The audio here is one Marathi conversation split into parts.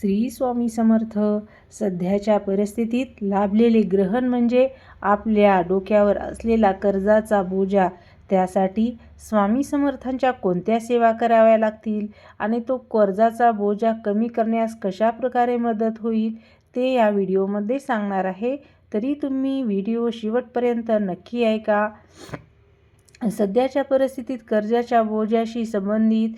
श्री स्वामी समर्थ सध्याच्या परिस्थितीत लाभलेले ग्रहण म्हणजे आपल्या डोक्यावर असलेला कर्जाचा बोजा. त्यासाठी स्वामी समर्थांच्या कोणत्या सेवा कराव्या लागतील आणि तो कर्जाचा बोजा कमी करण्यास कशा प्रकारे मदत होईल ते या व्हिडिओमध्ये सांगणार आहे. तरी तुम्ही व्हिडिओ शेवटपर्यंत नक्की ऐका. सध्याच्या परिस्थितीत कर्जाच्या बोजाशी संबंधित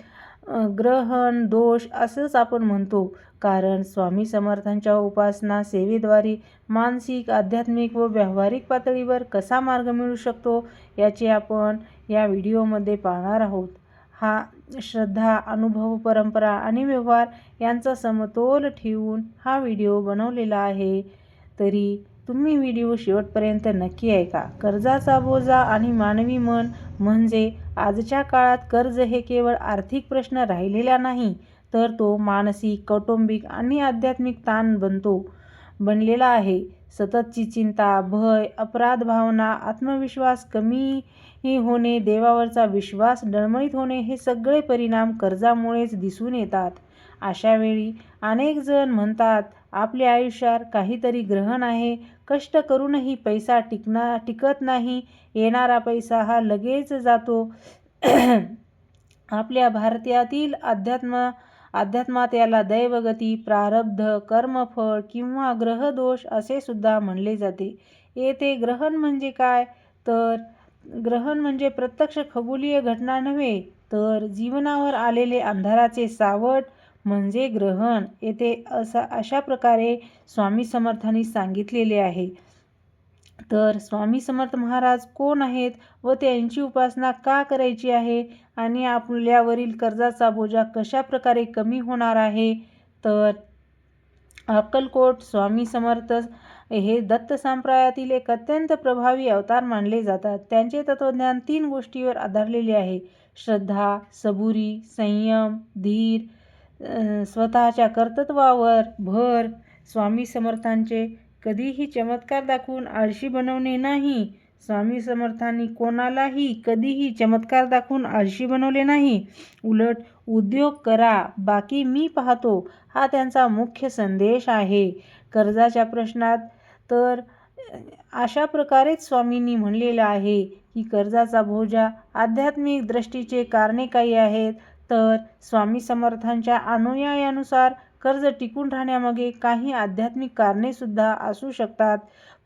ग्रहण दोष असंच आपण म्हणतो. कारण स्वामी समर्थांच्या उपासना सेवेद्वारे मानसिक आध्यात्मिक व व्यावहारिक पातळीवर कसा मार्ग मिळू शकतो याचे आपण या व्हिडिओमध्ये पाहणार आहोत. हा श्रद्धा अनुभव परंपरा आणि व्यवहार यांचा समतोल ठेवून हा व्हिडिओ बनवलेला आहे. तरी तुम्ही व्हिडिओ शेवटपर्यंत नक्की ऐका. कर्जाचा बोजा आणि मानवी मन म्हणजे आजच्या काळात कर्ज हे केवळ आर्थिक प्रश्न राहिलेला नाही तर तो मानसिक कौटुंबिक आणि आध्यात्मिक ताण बनतो बनलेला आहे. सततची चिंता भय अपराध भावना आत्मविश्वास कमी होणे देवावरचा विश्वास डळमळीत होणे हे सगळे परिणाम कर्जामुळेच दिसून येतात. अशावेळी अनेक जण म्हणतात आपल्या आयुष्यात काहीतरी ग्रहण आहे. कष्ट करूनही पैसा टिकना टिकत नाही. येणारा पैसा हा लगेच जातो. आपल्या भारतीयातील अध्यात्म अध्यात्मात याला दैवगती प्रारब्ध कर्मफळ किंवा ग्रहदोष असे सुद्धा म्हणले जाते. येथे ग्रहण म्हणजे काय? तर ग्रहण म्हणजे प्रत्यक्ष खगोलीय घटना नव्हे तर जीवनावर आलेले अंधाराचे सावट म्हणजे ग्रहण. येथे असा अशा प्रकारे स्वामी समर्थांनी सांगितलेले आहे. तर स्वामी समर्थ महाराज कोण आहेत व त्यांची उपासना का करायची आहे आणि आपल्यावरील कर्जाचा बोजा कशा प्रकारे कमी होणार आहे? तर अक्कलकोट स्वामी समर्थ हे दत्त संप्रदायातील एक अत्यंत प्रभावी अवतार मानले जातात. त्यांचे तत्त्वज्ञान तीन गोष्टीवर आधारलेले आहे. श्रद्धा सबुरी संयम धीर स्वतःच्या कर्तृत्वावर भर. स्वामी समर्थांचे कधीही चमत्कार दाखवून आळशी बनवणे नाही. स्वामी समर्थांनी कोणालाही कधीही चमत्कार दाखवून आळशी बनवले नाही. उलट उद्योग करा बाकी मी पाहतो हा त्यांचा मुख्य संदेश आहे. कर्जाच्या प्रश्नात तर अशा प्रकारेच स्वामींनी म्हणलेलं आहे की कर्जाचा बोजा आध्यात्मिक दृष्टीचे कारणे काही आहेत. तर स्वामी समर्थांच्या अनुयायानुसार कर्ज टिकून राहण्यामागे काही आध्यात्मिक कारणेसुद्धा असू शकतात.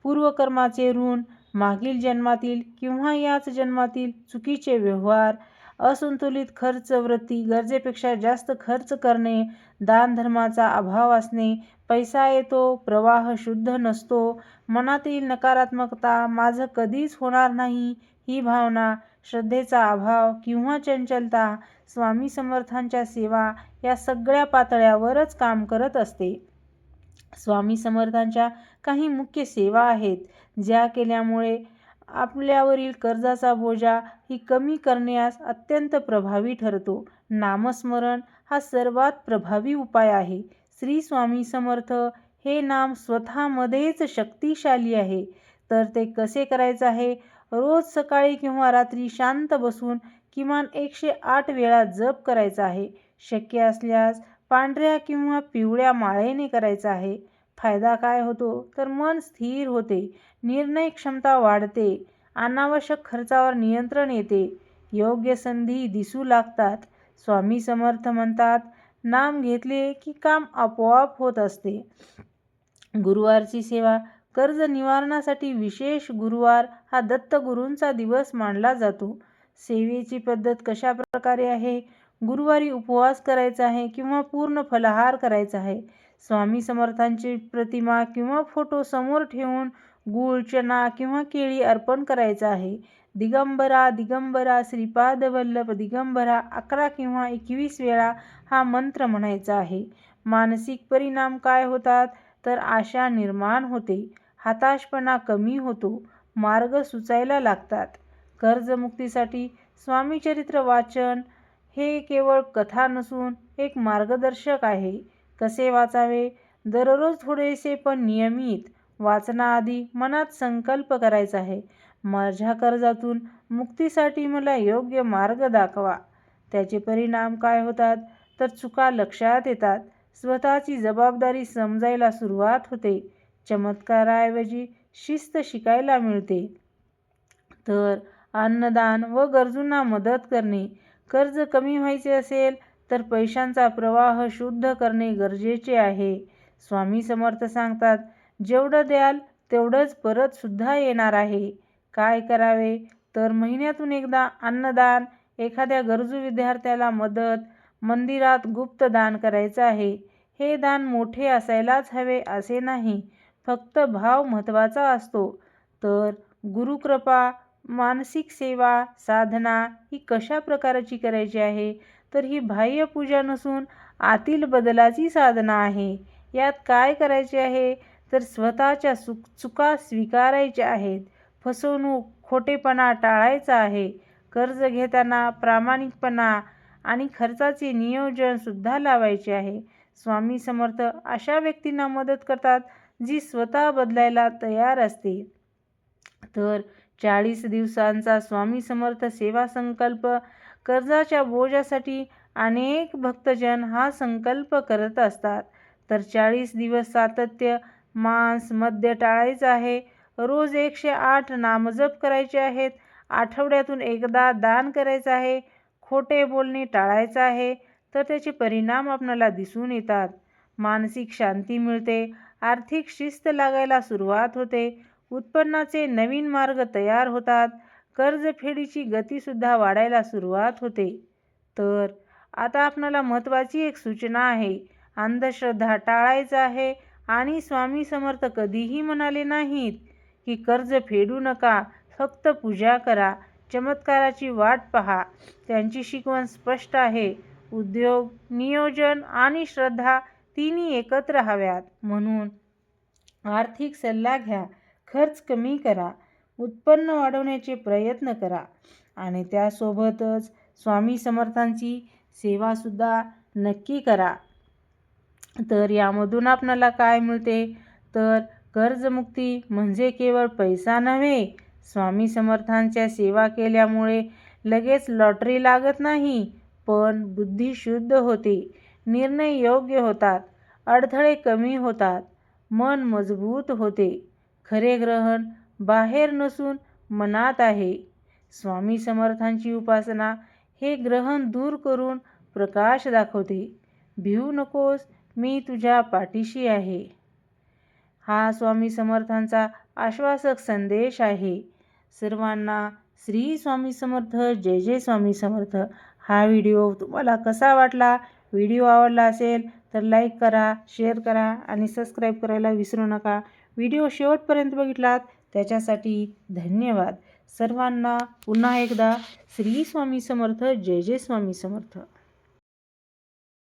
पूर्वकर्माचे ऋण मागील जन्मातील किंवा याच जन्मातील चुकीचे व्यवहार असंतुलित खर्च वृत्ती गरजेपेक्षा जास्त खर्च करणे दानधर्माचा अभाव असणे पैसा येतो प्रवाह शुद्ध नसतो मनातील नकारात्मकता माझं कधीच होणार नाही ही भावना श्रद्धेचा अभाव किंवा चंचलता स्वामी समर्थांच्या सेवा या सगळ्या पातळ्यावरच काम करत असते. स्वामी समर्थांच्या काही मुख्य सेवा आहेत ज्या केल्यामुळे आपल्यावरील कर्जाचा बोजा ही कमी करण्यास अत्यंत प्रभावी ठरतो. नामस्मरण हा सर्वात प्रभावी उपाय आहे. श्री स्वामी समर्थ हे नाम स्वतःमध्येच शक्तिशाली आहे. तर ते कसे करायचं आहे? रोज सकाळी किंवा रात्री शांत बसून किमान एकशे आठ वेळा जप करायचा आहे. शक्य असल्यास पांढऱ्या किंवा पिवळ्या माळेने करायचा आहे. फायदा काय होतो? तर मन स्थिर होते. निर्णय क्षमता वाढते. अनावश्यक खर्चावर नियंत्रण येते. योग्य संधी दिसू लागतात. स्वामी समर्थ म्हणतात नाम घेतले की काम आपोआप होत असते. गुरुवारची सेवा कर्ज निवारणासाठी विशेष गुरुवार हा दत्तगुरूंचा दिवस मानला जातो. सेवेची पद्धत कशा प्रकारे आहे? गुरुवारी उपवास करायचा आहे किंवा पूर्ण फलाहार करायचा आहे? स्वामी समर्थांची प्रतिमा किंवा फोटो समोर ठेवून गूळ चना किंवा केळी अर्पण करायचा आहे. दिगंबरा दिगंबरा श्रीपाद वल्लभ दिगंबरा अकरा किंवा एकवीस वेळा हा मंत्र म्हणायचा आहे. मानसिक परिणाम काय होतात? तर आशा निर्माण होते. हताशपणा कमी होतो मार्ग सुचायला लागतात. कर्जमुक्तीसाठी स्वामीचरित्र वाचन हे केवळ कथा नसून एक मार्गदर्शक आहे. कसे वाचावे? दररोज थोडेसे पण नियमित वाचनाआधी मनात संकल्प करायचा आहे. माझ्या कर्जातून मुक्तीसाठी मला योग्य मार्ग दाखवा. त्याचे परिणाम काय होतात? तर चुका लक्षात येतात. स्वतःची जबाबदारी समजायला सुरुवात होते. चमत्काराऐवजी शिस्त शिकायला मिळते. तर अन्नदान व गरजूंना मदत करणे कर्ज कमी व्हायचे असेल तर पैशांचा प्रवाह शुद्ध करणे गरजेचे आहे. स्वामी समर्थ सांगतात जेवढं द्याल तेवढंच परत सुद्धा येणार आहे. काय करावे? तर महिन्यातून एकदा अन्नदान एखाद्या गरजू विद्यार्थ्याला मदत मंदिरात गुप्त दान करायचं आहे. हे दान मोठे असायलाच हवे असे नाही. फक्त भाव महत्त्वाचा असतो. तर गुरुकृपा मानसिक सेवा साधना ही कशा प्रकाराची करायची आहे? तर ही बाह्य पूजा नसून आतील बदलाची साधना आहे. यात काय करायचे आहे? तर स्वतःच्या सुक चुका स्वीकारायच्या आहेत. फसवणूक खोटेपणा टाळायचा आहे. कर्ज घेताना प्रामाणिकपणा आणि खर्चाचे नियोजनसुद्धा लावायचे आहे. स्वामी समर्थ अशा व्यक्तींना मदत करतात जी स्वतः बदलायला तयार असते. तर चाळीस दिवसांचा स्वामी समर्थ सेवा संकल्प कर्जाच्या बोजासाठी अनेक भक्तजन हा संकल्प करत असतात. तर चाळीस दिवस सातत्य मांस मद्य टाळायचं आहे. रोज एकशे आठ नामजप करायचे आहेत. आठवड्यातून एकदा दान करायचं आहे. खोटे बोलणे टाळायचं आहे. तर त्याचे परिणाम आपणाला दिसून येतात. मानसिक शांती मिळते. आर्थिक शिस्त लागायला सुरुवात होते. उत्पन्नाचे नवीन मार्ग तयार होतात. कर्जफेडीची गतीसुद्धा वाढायला सुरुवात होते. तर आता आपणाला महत्त्वाची एक सूचना आहे. अंधश्रद्धा टाळायचं आहे आणि स्वामी समर्थ कधीही म्हणाले नाहीत की कर्ज फेडू नका फक्त पूजा करा चमत्काराची वाट पहा. त्यांची शिकवण स्पष्ट आहे. उद्योग नियोजन आणि श्रद्धा तिन्ही एकत्र हव्यात. म्हणून आर्थिक सल्ला घ्या. खर्च कमी करा. उत्पन्न वाढवण्याचे प्रयत्न करा. आणि त्यासोबतच स्वामी समर्थांची सेवासुद्धा नक्की करा. तर यामधून आपणाला काय मिळते? तर कर्जमुक्ती म्हणजे केवळ पैसा नव्हे स्वामी समर्थांच्या सेवा केल्यामुळे लगेच लॉटरी लागत नाही पण बुद्धी शुद्ध होते. निर्णय योग्य होतात अडथळे कमी होतात मन मजबूत होते. खरे ग्रहण बाहेर नसून मनात आहे. स्वामी समर्थांची उपासना हे ग्रहण दूर करून प्रकाश दाखवते. भिवू नकोस मी तुझ्या पाठीशी आहे. हा स्वामी समर्थांचा आश्वासक संदेश आहे. सर्वांना श्री स्वामी समर्थ जय जय स्वामी समर्थ. हा व्हिडिओ तुम्हाला कसा वाटला? व्हिडिओ आवडला असेल तर लाईक करा शेअर करा आणि सबस्क्राईब करायला विसरू नका. व्हिडिओ शेवटपर्यंत बघितलात त्याच्यासाठी धन्यवाद. सर्वांना पुन्हा एकदा श्री स्वामी समर्थ जय जय स्वामी समर्थ.